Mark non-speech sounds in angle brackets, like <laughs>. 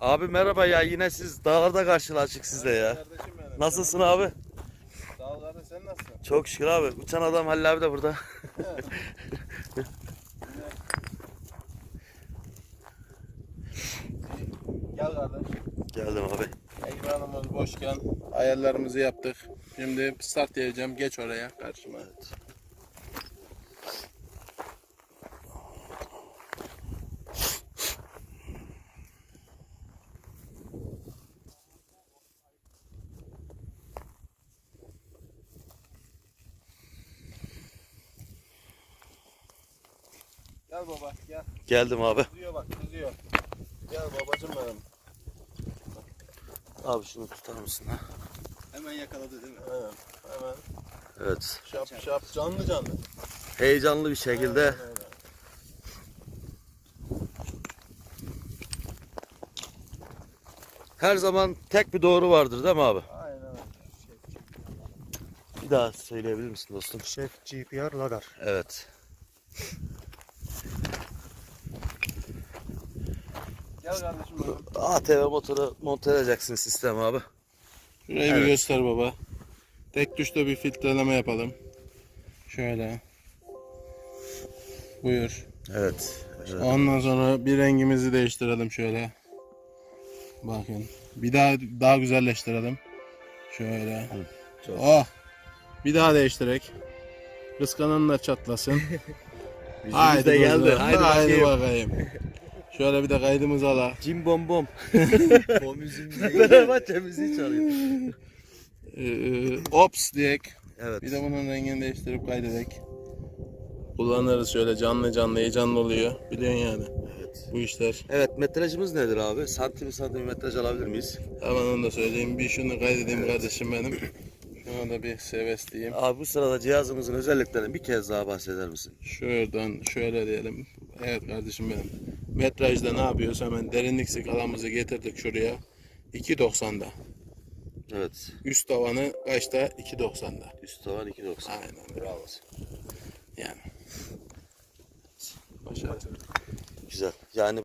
Abi merhaba ya yine siz dağlarda karşılaştık sizle ya. Kardeşim benim. Nasılsın abi? Sağ ol kardeş sen nasılsın? Çok şükür abi. Uçan adam Halil abi de burada. <laughs> Gel kardeş. Geldim abi. Ekranımız boşken ayarlarımızı yaptık. Şimdi start diyeceğim. Geç oraya karşıma. Gel baba gel. Geldim abi. Kızıyor bak kızıyor. Gel babacım benim. Abi şunu tutar mısın ha? Hemen yakaladı değil mi? Evet, hemen Evet. şap şap canlı canlı. Heyecanlı bir şekilde Aynen öyle. her zaman tek bir doğru vardır değil mi abi? Aynen öyle. Bir daha söyleyebilir misin dostum? Şef GPR Lagar. Evet. Gel kardeşim. ATV motoru monte edeceksin sistem abi. Şurayı bir Evet. göster baba. Tek tuşta bir filtreleme yapalım. Şöyle. Buyur. Evet. evet. Ondan sonra bir rengimizi değiştirelim şöyle. Bakın. Bir daha daha güzelleştirelim. Şöyle. çok. Oh. Bir daha değiştirek. Kıskananlar çatlasın. <laughs> Yüzümüz de geldi. Haydi Haydi bakayım. bakayım. Şöyle bir de kaydımızı ala. Cim bom bom. <laughs> Fenerbahçe <laughs> müziği çalıyor. <laughs> Ee, ops diyek. Evet. Bir de bunun rengini değiştirip kaydedek. Kullanırız şöyle canlı canlı heyecanlı oluyor. Biliyorsun yani Evet. bu işler. Evet metrajımız nedir abi? Santim santim metraj alabilir miyiz? Hemen onu da söyleyeyim. Bir şunu kaydedeyim kardeşim benim. <clears throat> Şuna da bir seves diyeyim. Abi bu sırada cihazımızın özelliklerinden bir kez daha bahseder misin? Şuradan şöyle diyelim. Evet kardeşim benim. Metrajda ne yapıyoruz? Hemen derinlik skalamızı getirdik şuraya. 2.90'da. Evet. Üst tavanı kaçta? 2.90'da. Üst tavan 2.90. Aynen. Bravo. Yani. Başarılı. Güzel. Yani